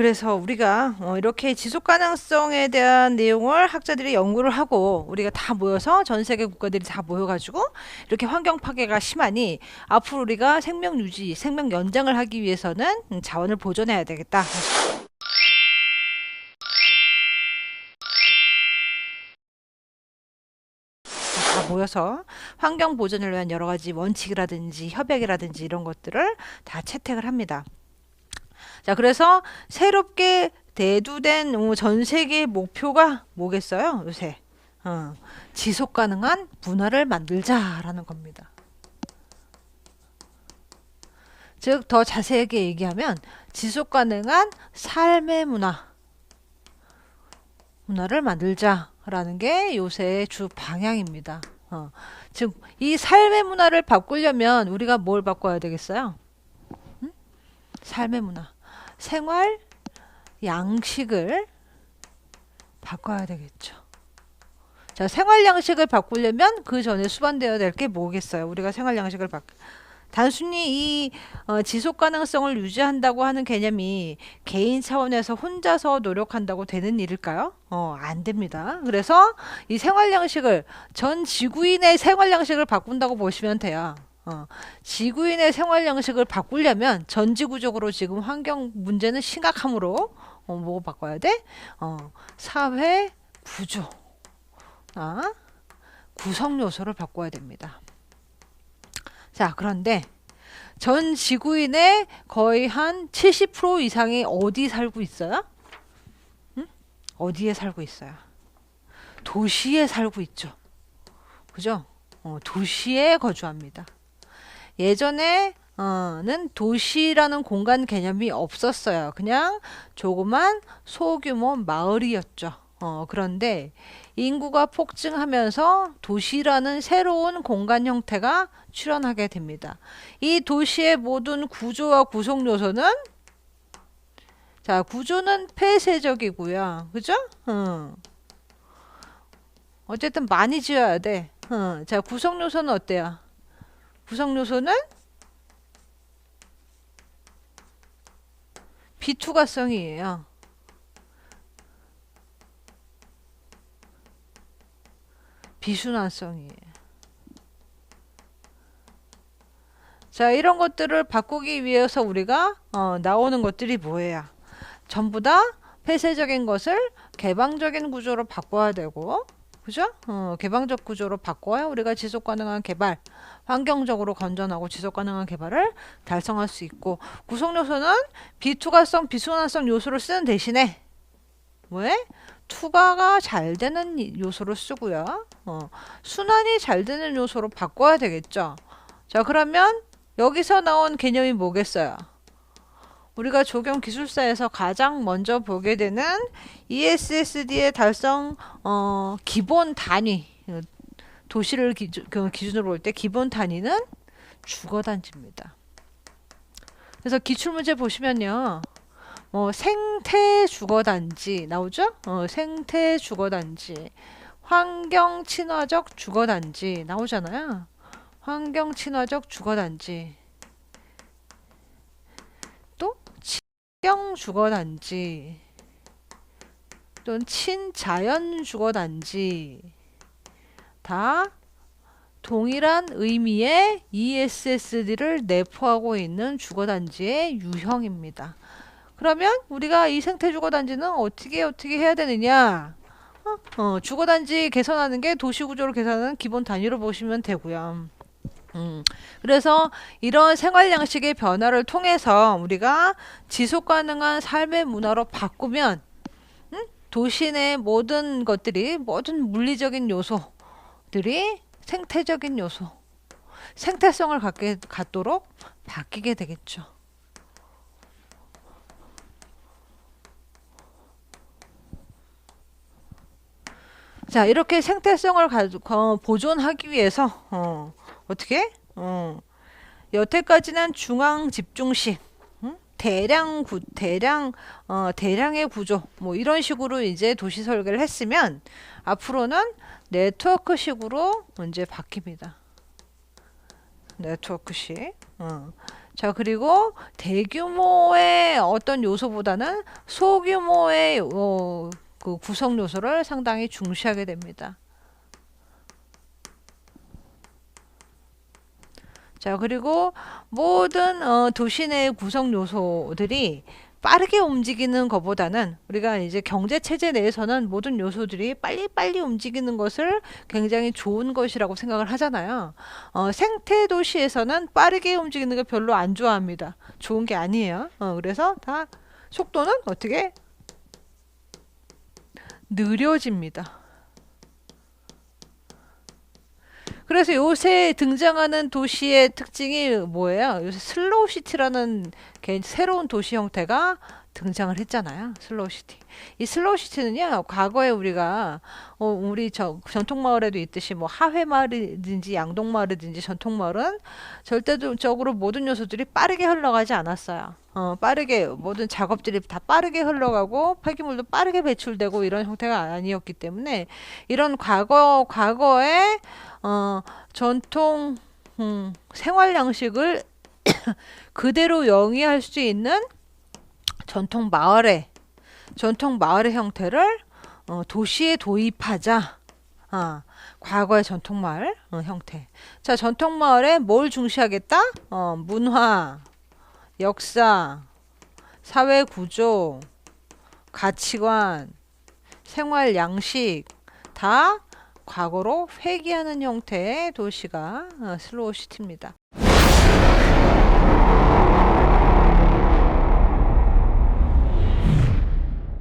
그래서 우리가 어, 이렇게 지속 가능성에 대한 내용을 학자들이 연구를 하고 우리가 다 모여서 전 세계 국가들이 다 모여가지고 이렇게 환경 파괴가 심하니 앞으로 우리가 생명 유지, 생명 연장을 하기 위해서는 음, 자원을 보존해야 되겠다. 다 모여서 환경 보존을 위한 여러 가지 원칙이라든지 협약이라든지 이런 것들을 다 채택을 합니다. 자, 그래서 새롭게 대두된 어, 전 세계 목표가 뭐겠어요? 요새 어, 지속 가능한 문화를 만들자라는 겁니다. 즉, 더 자세하게 얘기하면 지속 가능한 삶의 문화, 문화를 만들자라는 게 요새의 주 방향입니다. 어, 즉, 이 삶의 문화를 바꾸려면 우리가 뭘 바꿔야 되겠어요? 음? 삶의 문화. 생활 양식을 바꿔야 되겠죠. 자, 생활 양식을 바꾸려면 그 전에 수반되어야 될 게 뭐겠어요? 우리가 생활 양식을 바 단순히 이 어, 지속 가능성을 유지한다고 하는 개념이 개인 차원에서 혼자서 노력한다고 되는 일일까요? 어, 안 됩니다. 그래서 이 생활 양식을 전 지구인의 생활 양식을 바꾼다고 보시면 돼요. 어, 지구인의 생활 양식을 바꾸려면 전 지구적으로 지금 환경 문제는 심각하므로 어, 뭐 바꿔야 돼? 어, 사회 구조, 아, 구성 요소를 바꿔야 됩니다. 자, 그런데 전 지구인의 거의 한 70% 이상이 어디 살고 있어요? 응? 어디에 살고 있어요? 도시에 살고 있죠. 그죠? 어, 도시에 거주합니다. 예전에 어는 도시라는 공간 개념이 없었어요. 그냥 조그만 소규모 마을이었죠. 어, 그런데 인구가 폭증하면서 도시라는 새로운 공간 형태가 출현하게 됩니다. 이 도시의 모든 구조와 구성 요소는 자, 구조는 폐쇄적이고요. 그죠? 어. 어쨌든 많이 지어야 돼. 어. 자, 구성 요소는 어때요? 구성 요소는 비투과성이에요. 비순환성이에요. 자, 이런 것들을 바꾸기 위해서 우리가 어, 나오는 것들이 뭐예요? 전부 다 폐쇄적인 것을 개방적인 구조로 바꿔야 되고, 그죠? 어, 개방적 구조로 바꿔야 우리가 지속 가능한 개발, 환경적으로 건전하고 지속 가능한 개발을 달성할 수 있고, 구성 요소는 비투과성, 비순환성 요소를 쓰는 대신에 왜? 투과가 잘 되는 요소로 쓰고요. 어, 순환이 잘 되는 요소로 바꿔야 되겠죠. 자, 그러면 여기서 나온 개념이 뭐겠어요? 우리가 적용 기술사에서 가장 먼저 보게 되는 ESSD의 달성 어, 기본 단위 도시를 기준, 그 기준으로 볼 때 기본 단위는 주거 단지입니다. 그래서 기출 문제 보시면요. 뭐 생태 주거 단지 나오죠? 어, 생태 주거 단지, 환경 친화적 주거 단지 나오잖아요. 환경 친화적 주거 단지. 또 친경 주거 단지. 또는 친자연 주거 단지. 다 동일한 의미의 ESSD를 내포하고 있는 주거 단지의 유형입니다. 그러면 우리가 이 생태 주거 단지는 어떻게 어떻게 해야 되느냐? 어, 어, 주거 단지 개선하는 게 도시 구조를 개선하는 기본 단위로 보시면 되고요. 음, 그래서 이런 생활 양식의 변화를 통해서 우리가 지속 가능한 삶의 문화로 바꾸면 음? 도시 내 모든 것들이 모든 물리적인 요소들이 생태적인 요소, 생태성을 갖게 갖도록 바뀌게 되겠죠. 자, 이렇게 생태성을 가지, 어, 보존하기 위해서 어, 어떻게? 어, 여태까지는 중앙 집중식, 음? 대량 구, 대량 어, 대량의 구조, 뭐 이런 식으로 이제 도시 설계를 했으면 앞으로는 네트워크식으로 이제 바뀝니다. 네트워크식. 어. 자, 그리고 대규모의 어떤 요소보다는 소규모의 어, 그 구성 요소를 상당히 중시하게 됩니다. 자, 그리고 모든 어, 도시 내 구성 요소들이 빠르게 움직이는 것보다는 우리가 이제 경제 체제 내에서는 모든 요소들이 빨리빨리 움직이는 것을 굉장히 좋은 것이라고 생각을 하잖아요. 어, 생태 도시에서는 빠르게 움직이는 걸 별로 안 좋아합니다. 좋은 게 아니에요. 어, 그래서 다 속도는 어떻게 느려집니다. 그래서 요새 등장하는 도시의 특징이 뭐예요? 요새 슬로우 시티라는 개- 새로운 도시 형태가 등장을 했잖아요. 슬로우 시티. 이 슬로우 시티는요, 과거에 우리가, 어, 우리 저 전통 마을에도 있듯이 뭐 하회 마을이든지 양동 마을이든지 전통 마을은 절대적으로 모든 요소들이 빠르게 흘러가지 않았어요. 어, 빠르게 모든 작업들이 다 빠르게 흘러가고 폐기물도 빠르게 배출되고 이런 형태가 아니었기 때문에 이런 과거 과거의 어, 전통 음, 생활 양식을 그대로 영위할 수 있는 전통 마을의 전통 마을의 형태를 어, 도시에 도입하자. 아, 과거의 전통 마을 어, 형태. 자, 전통 마을에 뭘 중시하겠다? 어, 문화, 역사, 사회 구조, 가치관, 생활 양식 다 과거로 회귀하는 형태의 도시가 어, 슬로우 시티입니다.